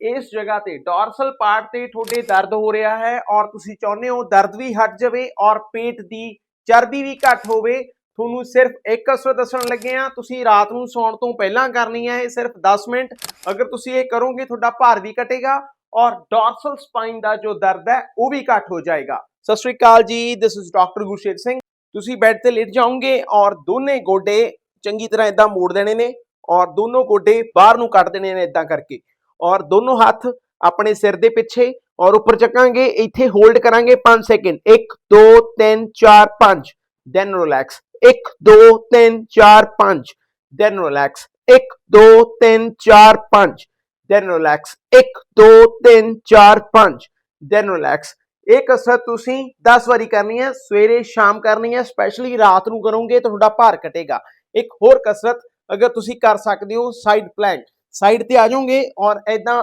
ਇਸ ਜਗ੍ਹਾ ਤੇ ਡੋਰਸਲ ਪਾਰਟ ਤੇ ਤੁਹਾਡੇ ਦਰਦ ਹੋ ਰਿਹਾ ਹੈ ਔਰ ਤੁਸੀਂ ਚਾਹੁੰਦੇ ਹੋ ਦਰਦ ਵੀ ਹਟ ਜਾਵੇ ਔਰ ਪੇਟ ਦੀ ਚਰਬੀ ਵੀ ਘੱਟ ਹੋਵੇ, ਤੁਹਾਨੂੰ ਸਿਰਫ ਇੱਕ ਅਸਰ ਦੱਸਣ ਲੱਗੇ ਆ ਤੁਸੀਂ ਰਾਤ ਨੂੰ ਸੌਣ ਤੋਂ ਪਹਿਲਾਂ ਕਰਨੀ ਹੈ ਇਹ ਸਿਰਫ 10 ਮਿੰਟ। ਅਗਰ ਤੁਸੀਂ ਇਹ ਕਰੋਗੇ, ਤੁਹਾਡਾ ਭਾਰ ਵੀ ਘਟੇਗਾ ਔਰ ਡੋਰਸਲ ਸਪਾਈਨ ਦਾ ਜੋ ਦਰਦ ਹੈ, ਉਹ ਵੀ ਘੱਟ ਹੋ ਜਾਏਗਾ। ਸਤਿ ਸ਼੍ਰੀ ਅਕਾਲ ਜੀ this is doctor Gursher Singh. ਤੁਸੀਂ ਬੈੱਡ ਤੇ ਲੇਟ ਜਾਓਗੇ ਔਰ ਦੋਨੇ ਗੋਡੇ ਚੰਗੀ ਤਰ੍ਹਾਂ ਇਦਾਂ ਮੋੜ ਦੇਣੇ ਨੇ ਔਰ ਦੋਨੋਂ ਗੋਡੇ ਬਾਹਰ ਨੂੰ ਕੱਢ ਦੇਣੇ ਨੇ ਇਦਾਂ ਕਰਕੇ। ਔਰ ਦੋਨੋਂ ਹੱਥ ਆਪਣੇ ਸਿਰ ਦੇ ਪਿੱਛੇ ਔਰ ਉੱਪਰ ਚੱਕਾਂਗੇ, ਇੱਥੇ ਹੋਲਡ ਕਰਾਂਗੇ 5 second 1 2 3 4 5 then relax 1 2 3 4 5 then relax 1 2 3 4 5 then relax 1 2 3 4 5 then relax ਇਹ ਕਸਰਤ ਤੁਸੀਂ 10 ਵਾਰੀ ਕਰਨੀ ਹੈ, ਸਵੇਰੇ, ਸ਼ਾਮ ਕਰਨੀ ਹੈ ਸਪੈਸ਼ਲੀ ਰਾਤ ਨੂੰ ਕਰੋਗੇ ਤੁਹਾਡਾ ਭਾਰ ਘਟੇਗਾ। ਇੱਕ ਹੋਰ ਕਸਰਤ ਅਗਰ ਤੁਸੀਂ ਕਰ ਸਕਦੇ ਹੋ ਸਾਈਡ ਪਲੈਂਕ ਸਾਈਡ ਤੇ ਆ ਜਾਓਗੇ ਔਰ ਐਦਾਂ